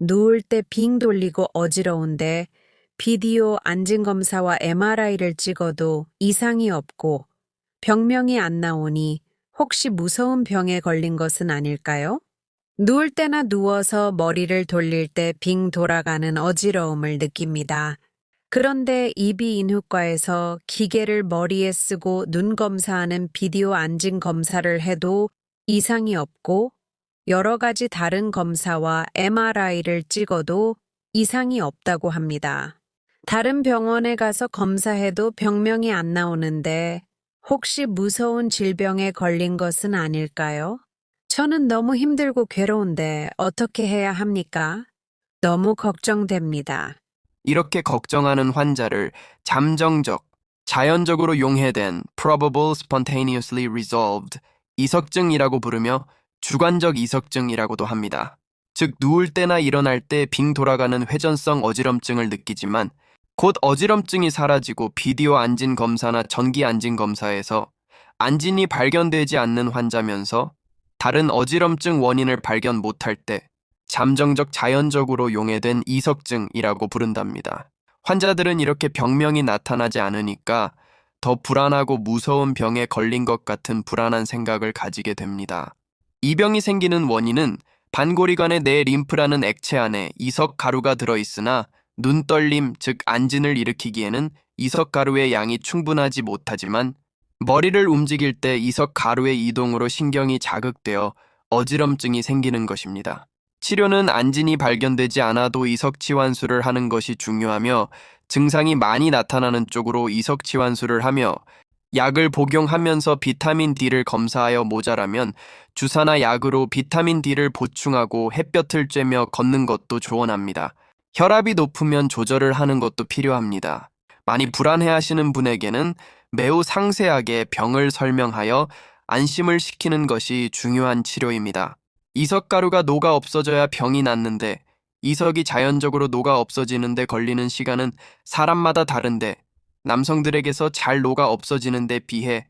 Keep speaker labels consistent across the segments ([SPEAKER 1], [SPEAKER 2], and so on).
[SPEAKER 1] 누울 때 빙 돌리고 어지러운데 비디오 안진검사와 MRI를 찍어도 이상이 없고 병명이 안 나오니 혹시 무서운 병에 걸린 것은 아닐까요? 누울 때나 누워서 머리를 돌릴 때 빙 돌아가는 어지러움을 느낍니다. 그런데 이비인후과에서 기계를 머리에 쓰고 눈 검사하는 비디오 안진 검사를 해도 이상이 없고 여러 가지 다른 검사와 MRI를 찍어도 이상이 없다고 합니다. 다른 병원에 가서 검사해도 병명이 안 나오는데 혹시 무서운 질병에 걸린 것은 아닐까요? 저는 너무 힘들고 괴로운데 어떻게 해야 합니까? 너무 걱정됩니다.
[SPEAKER 2] 이렇게 걱정하는 환자를 잠정적, 자연적으로 용해된 probable spontaneously resolved 이석증이라고 부르며 주관적 이석증이라고도 합니다. 즉 누울 때나 일어날 때 빙 돌아가는 회전성 어지럼증을 느끼지만 곧 어지럼증이 사라지고 비디오 안진 검사나 전기 안진 검사에서 안진이 발견되지 않는 환자면서 다른 어지럼증 원인을 발견 못할 때 잠정적 자연적으로 용해된 이석증이라고 부른답니다. 환자들은 이렇게 병명이 나타나지 않으니까 더 불안하고 무서운 병에 걸린 것 같은 불안한 생각을 가지게 됩니다. 이 병이 생기는 원인은 반고리관의 내 림프라는 액체 안에 이석 가루가 들어있으나 눈떨림, 즉 안진을 일으키기에는 이석 가루의 양이 충분하지 못하지만 머리를 움직일 때 이석 가루의 이동으로 신경이 자극되어 어지럼증이 생기는 것입니다. 치료는 안진이 발견되지 않아도 이석 치환수를 하는 것이 중요하며 증상이 많이 나타나는 쪽으로 이석 치환수를 하며 약을 복용하면서 비타민 D를 검사하여 모자라면 주사나 약으로 비타민 D를 보충하고 햇볕을 쬐며 걷는 것도 조언합니다. 혈압이 높으면 조절을 하는 것도 필요합니다. 많이 불안해하시는 분에게는 매우 상세하게 병을 설명하여 안심을 시키는 것이 중요한 치료입니다. 이석가루가 녹아 없어져야 병이 낫는데 이석이 자연적으로 녹아 없어지는데 걸리는 시간은 사람마다 다른데 남성들에게서 잘 녹아 없어지는 데 비해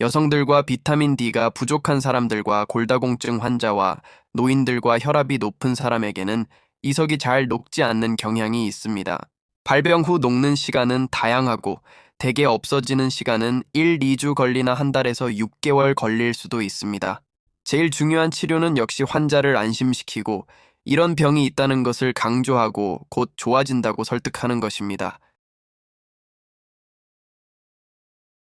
[SPEAKER 2] 여성들과 비타민 D가 부족한 사람들과 골다공증 환자와 노인들과 혈압이 높은 사람에게는 이석이 잘 녹지 않는 경향이 있습니다. 발병 후 녹는 시간은 다양하고 대개 없어지는 시간은 1, 2주 걸리나 한 달에서 6개월 걸릴 수도 있습니다. 제일 중요한 치료는 역시 환자를 안심시키고 이런 병이 있다는 것을 강조하고 곧 좋아진다고 설득하는 것입니다.